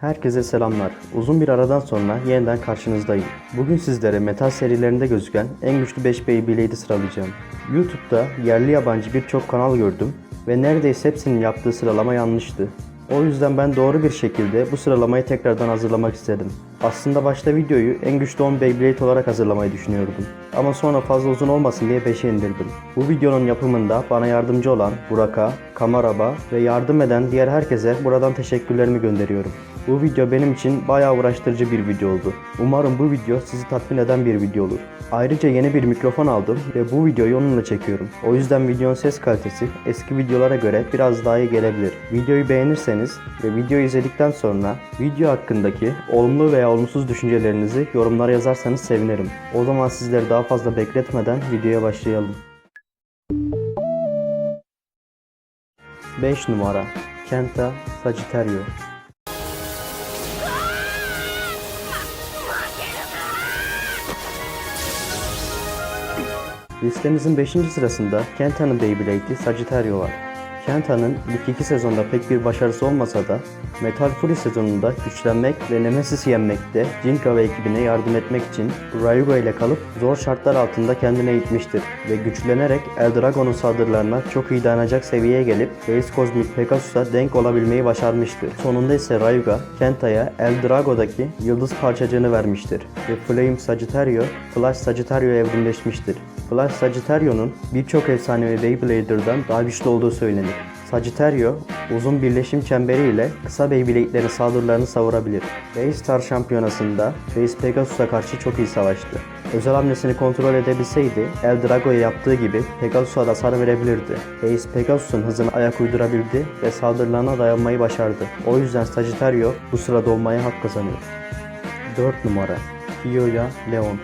Herkese selamlar. Uzun bir aradan sonra yeniden karşınızdayım. Bugün sizlere metal serilerinde gözüken en güçlü 5 Beyblade'i sıralayacağım. YouTube'da yerli yabancı birçok kanal gördüm ve neredeyse hepsinin yaptığı sıralama yanlıştı. O yüzden ben doğru bir şekilde bu sıralamayı tekrardan hazırlamak istedim. Aslında başta videoyu en güçlü 10 Beyblade olarak hazırlamayı düşünüyordum. Ama sonra fazla uzun olmasın diye 5'e indirdim. Bu videonun yapımında bana yardımcı olan Burak'a, Kamaraba ve yardım eden diğer herkese buradan teşekkürlerimi gönderiyorum. Bu video benim için bayağı uğraştırıcı bir video oldu. Umarım bu video sizi tatmin eden bir video olur. Ayrıca yeni bir mikrofon aldım ve bu videoyu onunla çekiyorum. O yüzden videonun ses kalitesi eski videolara göre biraz daha iyi gelebilir. Videoyu beğenirseniz ve videoyu izledikten sonra video hakkındaki olumlu veya olumsuz düşüncelerinizi yorumlara yazarsanız sevinirim. O zaman sizleri daha fazla bekletmeden videoya başlayalım. 5 numara Kenta Sagittario Listemizin 5. sırasında Kenta'nın Beyblade'i Sagittario var. Kenta'nın ilk iki sezonda pek bir başarısı olmasa da Metal Fury sezonunda güçlenmek ve Nemesis'i yenmekte Jinka ve ekibine yardım etmek için Ryuga ile kalıp zor şartlar altında kendine eğitmiştir ve güçlenerek Eldragon'un saldırılarına çok iyi dayanacak seviyeye gelip Face Cosmic Pegasus'a denk olabilmeyi başarmıştır. Sonunda ise Ryuga, Kenta'ya Eldrago'daki yıldız parçacığını vermiştir ve Flame Sagittario, Flash Sagittario evrimleşmiştir. Flash Sagittario'nun birçok efsanevi Beyblader'dan daha güçlü olduğu söylenir. Sagittario, uzun birleşim çemberiyle kısa Beyblade'lerin saldırılarını savurabilir. Base Star şampiyonasında Face Pegasus'a karşı çok iyi savaştı. Özel hamlesini kontrol edebilseydi, El Drago'ya yaptığı gibi Pegasus'a da hasar verebilirdi. Face Pegasus'un hızına ayak uydurabildi ve saldırılarına dayanmayı başardı. O yüzden Sagittario bu sırada olmaya hak kazanıyor. 4 numara Kiyoya Leon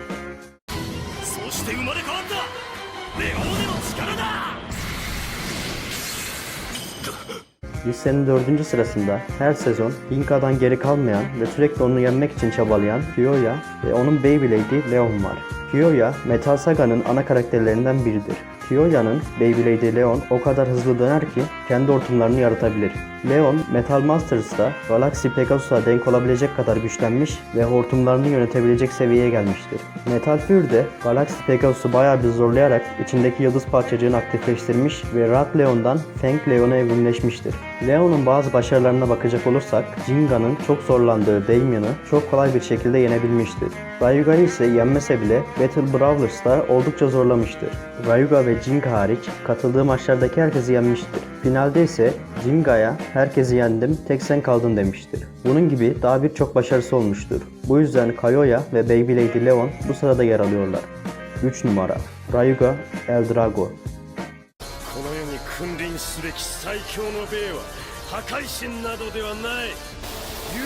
Listenin dördüncü sırasında her sezon Inka'dan geri kalmayan ve sürekli onu yenmek için çabalayan Kiyoya ve onun Beyblade'i Leon var. Kiyoya, Metal Saga'nın ana karakterlerinden biridir. Kiyoya'nın Beyblade'i Leon o kadar hızlı döner ki kendi hortumlarını yaratabilir. Leon, Metal Masters'ta Galaxy Pegasus'a denk olabilecek kadar güçlenmiş ve hortumlarını yönetebilecek seviyeye gelmiştir. Metal Fury'de Galaxy Pegasus'u bayağı bir zorlayarak içindeki yıldız parçacığını aktifleştirmiş ve Rat Leon'dan Fang Leon'a evrimleşmiştir. Leon'un bazı başarılarına bakacak olursak Jinga'nın çok zorlandığı Damien'ı çok kolay bir şekilde yenebilmiştir. Ryuga'yı ise yenmese bile Battle Brawlers'ta oldukça zorlamıştır. Ryuga ve Jinga hariç katıldığı maçlardaki herkesi yenmiştir. Finalde ise Jinga'ya herkesi yendim tek sen kaldın demiştir. Bunun gibi daha birçok başarısı olmuştur. Bu yüzden Kayoya ve Beyblade Leon bu sırada yer alıyorlar. 3 numara Ryuga El Drago この世に君臨すべき最強のベイは破壊神などではない竜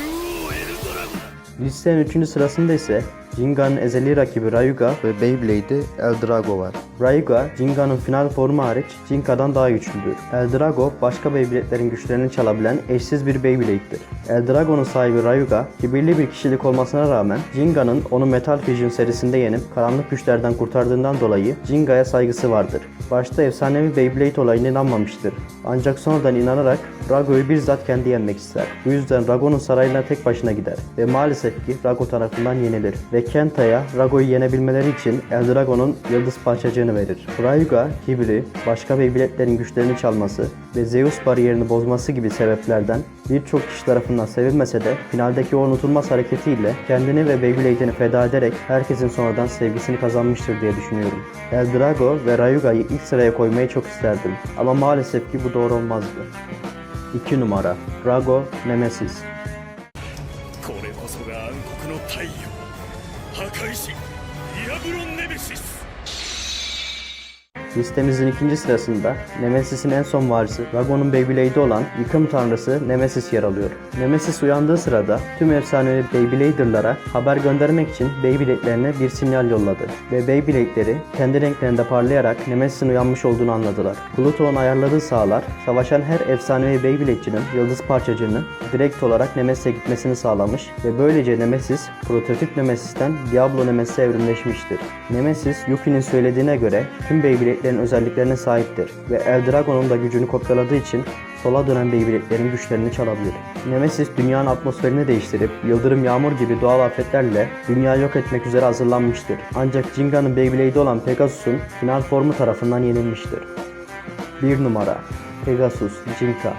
王エルドラゴだ Listenin 3. sırasında ise Jinga'nın ezeli rakibi Ryuga ve Beyblade'i El Drago var. Ryuga, Jinga'nın final formu hariç Jinka'dan daha güçlüdür. El Drago, başka Beyblade'lerin güçlerini çalabilen eşsiz bir Beyblade'dir. El Drago'nun sahibi Ryuga, kibirli bir kişilik olmasına rağmen Jinga'nın onu Metal Fusion serisinde yenip karanlık güçlerden kurtardığından dolayı Jinga'ya saygısı vardır. Başta efsanevi Beyblade olayına inanmamıştır. Ancak sonradan inanarak Rago'yu bizzat kendi yenmek ister. Bu yüzden Rago'nun sarayına tek başına gider ve maalesef ki Rago tarafından yenilir ve Kenta'ya Rago'yu yenebilmeleri için Eldragon'un yıldız parçacığını verir. Ryuga, kibri, başka Beyblade'lerin güçlerini çalması ve Zeus bariyerini bozması gibi sebeplerden birçok kişi tarafından sevilmese de finaldeki o unutulmaz hareketiyle kendini ve Beyblade'ini feda ederek herkesin sonradan sevgisini kazanmıştır diye düşünüyorum. Eldrago ve Ryuga'yı ilk sıraya koymayı çok isterdim ama maalesef ki bu doğru olmazdı. 2 numara Rago Nemesis Listemizin ikinci sırasında Nemesis'in en son varisi Ragon'un Beyblade'i olan yıkım tanrısı Nemesis yer alıyor. Nemesis uyandığı sırada tüm efsanevi Beyblader'lara haber göndermek için Beyblade'lerine bir sinyal yolladı ve Beyblade'leri kendi renklerinde parlayarak Nemesis'in uyanmış olduğunu anladılar. Pluto'nun ayarladığı sahalar savaşan her efsanevi Beyblade'cinin yıldız parçacığını direkt olarak Nemesis'e gitmesini sağlamış ve böylece Nemesis prototip Nemesis'ten Diablo Nemesis'e evrimleşmiştir. Nemesis, Yuki'nin söylediğine göre tüm Beyblade'lerin özelliklerine sahiptir ve Eldragon'un da gücünü kopyaladığı için sola dönen Beyblade'lerin güçlerini çalabilir. Nemesis dünyanın atmosferini değiştirip yıldırım yağmur gibi doğal afetlerle dünyayı yok etmek üzere hazırlanmıştır. Ancak Jinga'nın Beyblade'i olan Pegasus'un final formu tarafından yenilmiştir. 1 numara Pegasus Jinka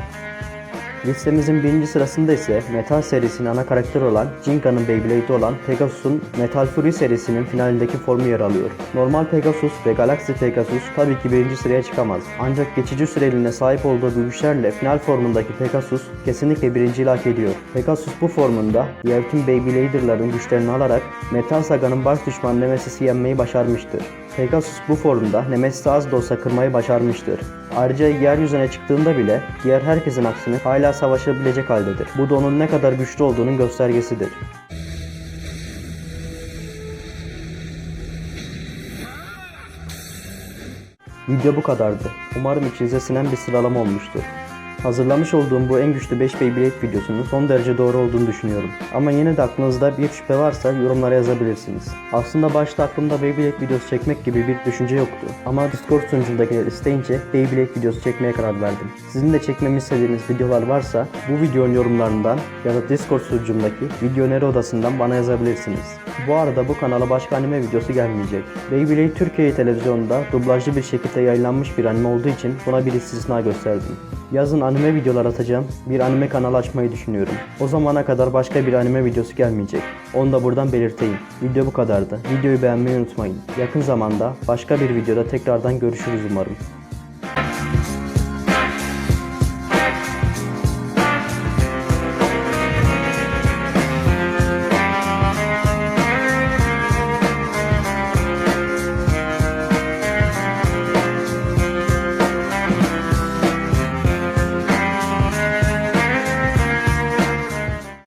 Listemizin birinci sırasında ise Metal serisinin ana karakteri olan Jinka'nın Beyblade'i olan Pegasus'un Metal Fury serisinin finalindeki formu yer alıyor. Normal Pegasus ve Galaxy Pegasus tabii ki birinci sıraya çıkamaz. Ancak geçici süreliğine sahip olduğu bu güçlerle final formundaki Pegasus kesinlikle birinciliği hak ediyor. Pegasus bu formunda tüm Beyblader'ların güçlerini alarak Metal Saga'nın baş düşmanı Nemesis'i yenmeyi başarmıştır. Pegasus bu formda Nemesis'i az da olsa kırmayı başarmıştır. Ayrıca yeryüzüne çıktığında bile diğer herkesin aksine hala savaşabilecek haldedir. Bu da onun ne kadar güçlü olduğunun göstergesidir. Video bu kadardı. Umarım içinize sinen bir sıralama olmuştur. Hazırlamış olduğum bu en güçlü 5 Beyblade videosunun son derece doğru olduğunu düşünüyorum. Ama yine de aklınızda bir şüphe varsa yorumlara yazabilirsiniz. Aslında başta aklımda Beyblade videosu çekmek gibi bir düşünce yoktu. Ama Discord sunucumdakiler isteyince Beyblade videosu çekmeye karar verdim. Sizin de çekmemi istediğiniz videolar varsa bu videonun yorumlarından ya da Discord sunucumdaki video öneri odasından bana yazabilirsiniz. Bu arada bu kanala başka anime videosu gelmeyecek. Beyblade Türkiye televizyonunda dublajlı bir şekilde yayınlanmış bir anime olduğu için buna bir istisna gösterdim. Yazın anime videolar atacağım, bir anime kanalı açmayı düşünüyorum. O zamana kadar başka bir anime videosu gelmeyecek. Onu da buradan belirteyim. Video bu kadardı. Videoyu beğenmeyi unutmayın. Yakın zamanda başka bir videoda tekrardan görüşürüz umarım.